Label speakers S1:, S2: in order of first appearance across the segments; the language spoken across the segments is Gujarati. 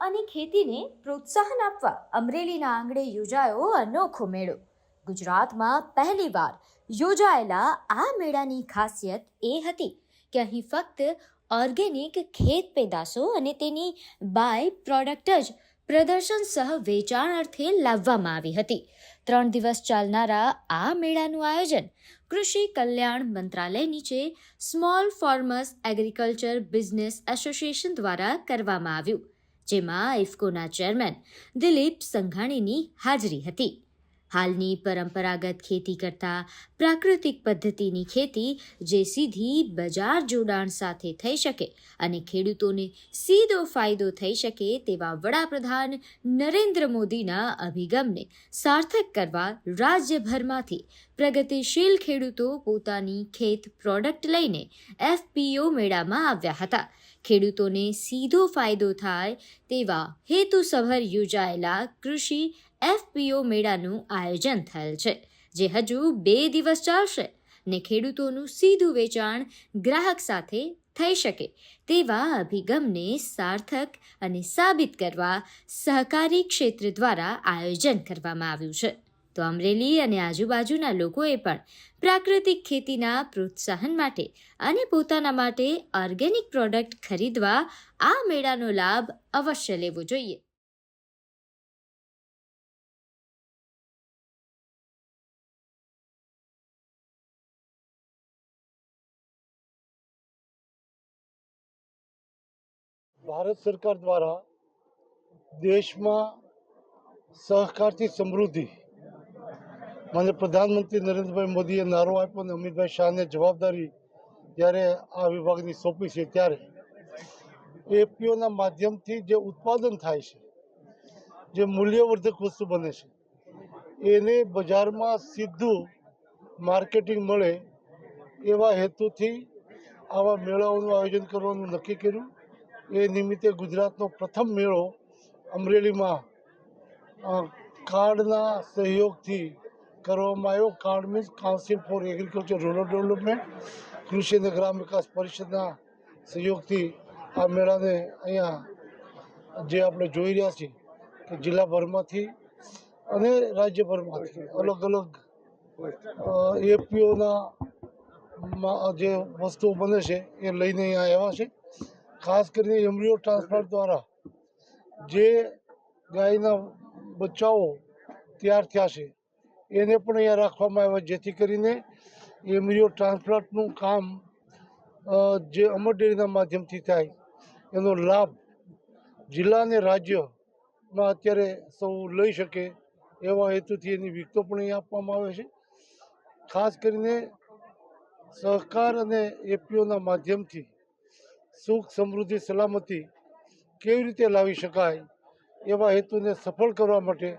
S1: અને ખેતીને પ્રોત્સાહન આપવા અમરેલીના આંગણે યોજાયો અનોખો મેળો. ગુજરાતમાં પહેલીવાર યોજાયેલા આ મેળાની ખાસિયત એ હતી કે અહીં ફક્ત ઓર્ગેનિક ખેત પેદાશો અને તેની બાય પ્રોડક્ટ જ પ્રદર્શન સહ વેચાણ અર્થે લાવવામાં આવી હતી. ત્રણ દિવસ ચાલનારા આ મેળાનું આયોજન કૃષિ કલ્યાણ મંત્રાલય નીચે small farmers agriculture business association દ્વારા કરવામાં આવ્યું. જેમાં ઇફકોના ચેરમેન દિલીપ સંઘાણીની હાજરી હતી. હાલની પરંપરાગત ખેતી કરતા પ્રાકૃતિક પદ્ધતિની ખેતી જે સીધી બજાર જોડાણ સાથે થઈ શકે અને ખેડૂતોને સીધો ફાયદો થઈ શકે તેવા વડાપ્રધાન નરેન્દ્ર મોદીના અભિગમને સાર્થક કરવા રાજ્યભરમાંથી પ્રગતિશીલ ખેડૂતો પોતાની ખેત પ્રોડક્ટ લઈને એફપીઓ મેળામાં આવ્યા હતા ખેડૂતોને સીધો ફાયદો થાય તેવા હેતુસભર યોજાયેલા કૃષિ એફપીઓ મેળાનું આયોજન થયેલ છે, જે હજુ બે દિવસ ચાલશે ને ખેડૂતોનું સીધું વેચાણ ગ્રાહક સાથે થઈ શકે તેવા અભિગમને સાર્થક અને સાબિત કરવા સહકારી ક્ષેત્ર દ્વારા આયોજન કરવામાં આવ્યું છે. તો અમરેલી અને આજુબાજુના લોકોએ પણ પ્રાકૃતિક ખેતીના પ્રોત્સાહન માટે અને પોતાના માટે ઓર્ગેનિક પ્રોડક્ટ ખરીદવા આ મેળાનો લાભ અવશ્ય લેવો જોઈએ.
S2: ભારત સરકાર દ્વારા દેશમાં સહકારથી સમૃદ્ધિ માન્ય પ્રધાનમંત્રી નરેન્દ્રભાઈ મોદીએ નારો આપ્યો અને અમિતભાઈ શાહને જવાબદારી જ્યારે આ વિભાગની સોંપી છે ત્યારે. એપીઓના માધ્યમથી જે ઉત્પાદન થાય છે, જે મૂલ્યવર્ધક વસ્તુ બને છે, એને બજારમાં સીધું માર્કેટિંગ મળે એવા હેતુથી આવા મેળાઓનું આયોજન કરવાનું નક્કી કર્યું. એ નિમિત્તે ગુજરાતનો પ્રથમ મેળો અમરેલીમાં કાર્ડના સહયોગથી કરવામાં આવ્યો card means council for agriculture rural development કૃષિ અને ગ્રામ વિકાસ પરિષદના સહયોગથી આ મેળાને અહીંયા જે આપણે જોઈ રહ્યા છીએ કે જિલ્લાભરમાંથી અને રાજ્યભરમાંથી અલગ અલગ એપીઓના જે વસ્તુઓ બને છે એ લઈને અહીંયા આવ્યા છે. ખાસ કરીને એમ્બ્રિયો ટ્રાન્સપ્લાન્ટ દ્વારા જે ગાયના બચ્ચાઓ તૈયાર થયા છે એને પણ અહીંયા રાખવામાં આવ્યા, જેથી કરીને એમ્બ્રિયો ટ્રાન્સપ્લાન્ટનું કામ જે અમર ડેરીના માધ્યમથી થાય, એનો લાભ જિલ્લા અને રાજ્યમાં અત્યારે સૌ લઈ શકે એવા હેતુથી એની વિગતો પણ અહીંયા આપવામાં આવે છે. ખાસ કરીને સહકાર અને એપીઓના માધ્યમથી સુખ, સમૃદ્ધિ, સલામતી કેવી રીતે લાવી શકાય એવા હેતુને સફળ કરવા માટે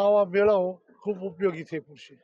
S2: આવા મેળાઓ ખૂબ ઉપયોગી થઈ પડશે